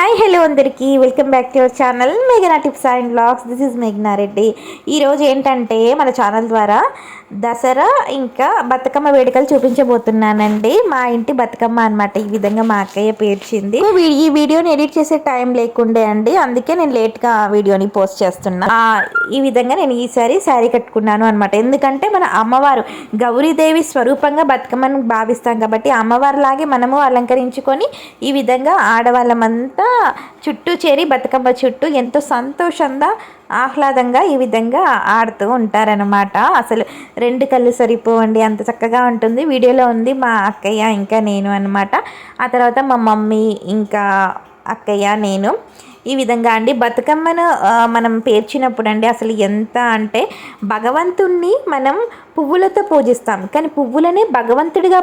Hi hello అందరికీ. Welcome back to your channel మేఘనా tips and blogs this is మేఘనా రెడ్డి. ఈరోజు ఏంటంటే మన ఛానల్ ద్వారా దసరా ఇంకా బతుకమ్మ వేడుకలు చూపించబోతున్నానండి. మా ఇంటి బతుకమ్మ అనమాట ఈ విధంగా మా అక్కయ్య పేర్చింది. వీ- ఈ వీడియోని ఎడిట్ చేసే టైం లేకుండే అండి. అందుకే నేను లేట్గా వీడియోని పోస్ట్ చేస్తున్నా. ఈ విధంగా నేను ఈసారి శారీ కట్టుకున్నాను అనమాట ఎందుకంటే మన అమ్మవారు గౌరీదేవి స్వరూపంగా బతుకమ్మను భావిస్తాం కాబట్టి అమ్మవారిలాగే మనము అలంకరించుకొని ఈ విధంగా ఆడవాళ్ళమంతా చుట్టూ చేరి బతుకమ్మ చుట్టూ ఎంతో సంతోషంగా ఆహ్లాదంగా ఈ విధంగా ఆడుతూ ఉంటారనమాట అసలు రెండు కళ్ళు సరిపోవండి అంత చక్కగా ఉంటుంది. వీడియోలో ఉంది మా అక్కయ్య ఇంకా నేను అనమాట ఆ తర్వాత మా మమ్మీ ఇంకా అక్కయ్య నేను. ఈ విధంగా అండి. బతుకమ్మను మనం పేర్చినప్పుడు అండి అసలు ఎంత అంటే భగవంతుణ్ణి మనం పువ్వులతో పూజిస్తాం. కానీ పువ్వులనే భగవంతుడిగా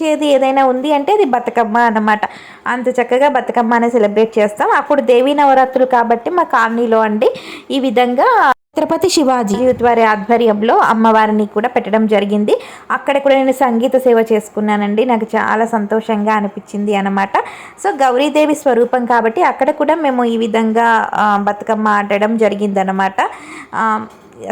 చేది ఏదైనా ఉంది అంటే అది బతుకమ్మ అన్నమాట. అంత చక్కగా బతుకమ్మ అనే సెలబ్రేట్ చేస్తాం. అప్పుడు దేవీ నవరాత్రులు కాబట్టి మా కాలనీలో అండి ఈ విధంగా ఛత్రపతి శివాజీ యూత్ వారి ఆధ్వర్యంలో అమ్మవారిని కూడా పెట్టడం జరిగింది. అక్కడ కూడా నేను సంగీత సేవ చేసుకున్నానండి. నాకు చాలా సంతోషంగా అనిపించింది అనమాట సో గౌరీదేవి స్వరూపం కాబట్టి అక్కడ కూడా మేము ఈ విధంగా బతుకమ్మ ఆడడం జరిగిందనమాట ఆ,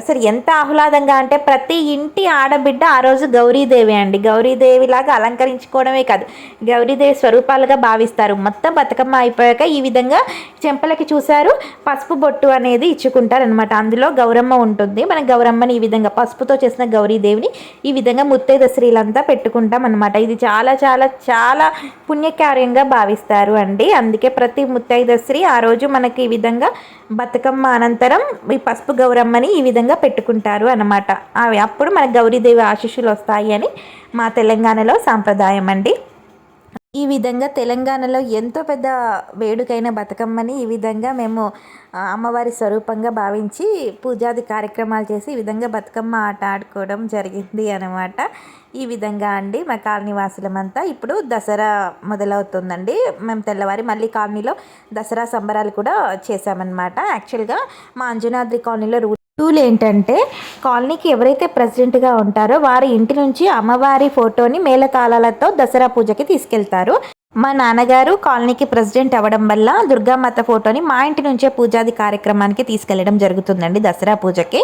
అసలు ఎంత ఆహ్లాదంగా అంటే ప్రతి ఇంటి ఆడబిడ్డ ఆ రోజు గౌరీదేవి అండి. గౌరీదేవి లాగా అలంకరించుకోవడమే కాదు గౌరీదేవి స్వరూపాలుగా భావిస్తారు. మొత్తం బతుకమ్మ అయిపోయాక ఈ విధంగా చెంపలకి చూశారు పసుపు బొట్టు అనేది ఇచ్చుకుంటారనమాట అందులో గౌరమ్మ ఉంటుంది. మన గౌరమ్మని ఈ విధంగా పసుపుతో చేసిన గౌరీదేవిని ఈ విధంగా ముత్తైద స్త్రీలంతా పెట్టుకుంటాం అనమాట ఇది చాలా చాలా చాలా పుణ్యకార్యంగా భావిస్తారు అండి. అందుకే ప్రతి ముత్తైద స్త్రీ ఆ రోజు మనకి ఈ విధంగా బతుకమ్మ అనంతరం ఈ పసుపు గౌరమ్మని ఈ విధంగా విధంగా పెట్టుకుంటారు అనమాట అవి అప్పుడు మన గౌరీదేవి ఆశీస్సులు వస్తాయి అని మా తెలంగాణలో సాంప్రదాయం అండి. ఈ విధంగా తెలంగాణలో ఎంతో పెద్ద వేడుకైన బతుకమ్మని ఈ విధంగా మేము అమ్మవారి స్వరూపంగా భావించి పూజాది కార్యక్రమాలు చేసి ఈ విధంగా బతుకమ్మ ఆట ఆడుకోవడం జరిగింది అనమాట ఈ విధంగా అండి మా కాలనీ వాసులమంతా. ఇప్పుడు దసరా మొదలవుతుందండి. మేము తెల్లవారి మళ్ళీ కాలనీలో దసరా సంబరాలు కూడా చేసామన్నమాట యాక్చువల్గా మా అంజనాద్రి కాలనీలో రూ రూల్ ఏంటంటే కాలనీకి ఎవరైతే ప్రెసిడెంట్గా ఉంటారో వారి ఇంటి నుంచి అమ్మవారి ఫోటోని మేళతాళాలతో దసరా పూజకి తీసుకెళ్తారు. మా నాన్నగారు కాలనీకి ప్రెసిడెంట్ అవ్వడం వల్ల దుర్గామాత ఫోటోని మా ఇంటి నుంచే పూజాది కార్యక్రమానికి తీసుకెళ్ళడం జరుగుతుందండి దసరా పూజకి.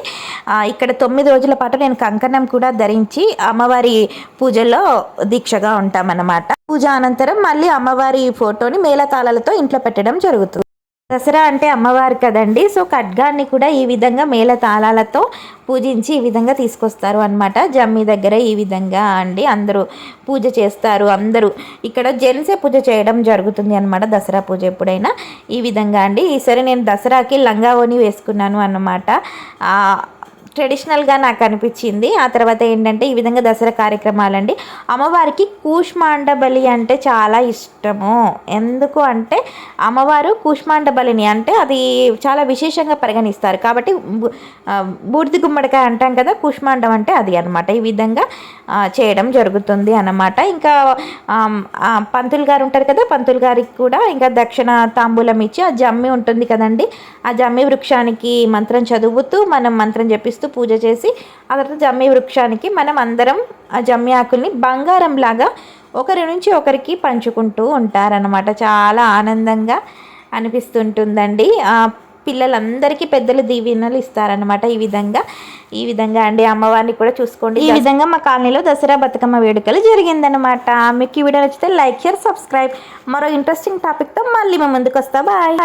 ఇక్కడ తొమ్మిది రోజుల పాటు నేను కంకణం కూడా ధరించి అమ్మవారి పూజలో దీక్షగా ఉంటామన్నమాట. పూజ అనంతరం మళ్ళీ అమ్మవారి ఫోటోని మేళతాళాలతో ఇంట్లో పెట్టడం జరుగుతుంది. దసరా అంటే అమ్మవారు కదండి. సో ఖడ్గాన్ని కూడా ఈ విధంగా మేళ తాళాలతో పూజించి ఈ విధంగా తీసుకొస్తారు అనమాట జమ్మి దగ్గర ఈ విధంగా అండి అందరూ పూజ చేస్తారు. అందరూ ఇక్కడ జెంట్సే పూజ చేయడం జరుగుతుంది అనమాట దసరా పూజ ఎప్పుడైనా. ఈ విధంగా అండి. ఈసారి నేను దసరాకి లంగా ఓని వేసుకున్నాను అన్నమాట. ట్రెడిషనల్గా నాకు అనిపించింది. ఆ తర్వాత ఏంటంటే ఈ విధంగా దసరా కార్యక్రమాలండి. అమ్మవారికి కూష్మాండ బలి అంటే చాలా ఇష్టము. ఎందుకు అంటే అమ్మవారు కూష్మాండ బలిని అంటే అది చాలా విశేషంగా పరిగణిస్తారు. కాబట్టి బు- బూడిద గుమ్మడికాయ అంటాం కదా కూష్మాండం అంటే అది అనమాట ఈ విధంగా చేయడం జరుగుతుంది అన్నమాట. ఇంకా పంతులు గారు ఉంటారు కదా పంతులు గారికి కూడా ఇంకా దక్షిణ తాంబూలం ఇచ్చి ఆ జమ్మి ఉంటుంది కదండి. ఆ జమ్మి వృక్షానికి మంత్రం చదువుతూ మనం మంత్రం జపిస్తూ పూజ చేసి ఆ తర్వాత జమ్మి వృక్షానికి మనం అందరం ఆ జమ్మి ఆకుల్ని బంగారం లాగా ఒకరి నుంచి ఒకరికి పంచుకుంటూ ఉంటారనమాట చాలా ఆనందంగా అనిపిస్తుంటుందండి. పిల్లలందరికీ పెద్దలు దీవెనలు ఇస్తారనమాట ఈ విధంగా. ఈ విధంగా అండి అమ్మవారిని కూడా చూసుకోండి. ఈ విధంగా మా కాలనీలో దసరా బతుకమ్మ వేడుకలు జరిగిందనమాట మీకు ఈ వీడియో నచ్చితే లైక్ షేర్ సబ్స్క్రైబ్. మరో ఇంట్రెస్టింగ్ టాపిక్తో మళ్ళీ మేము ముందుకు వస్తా బాయ్.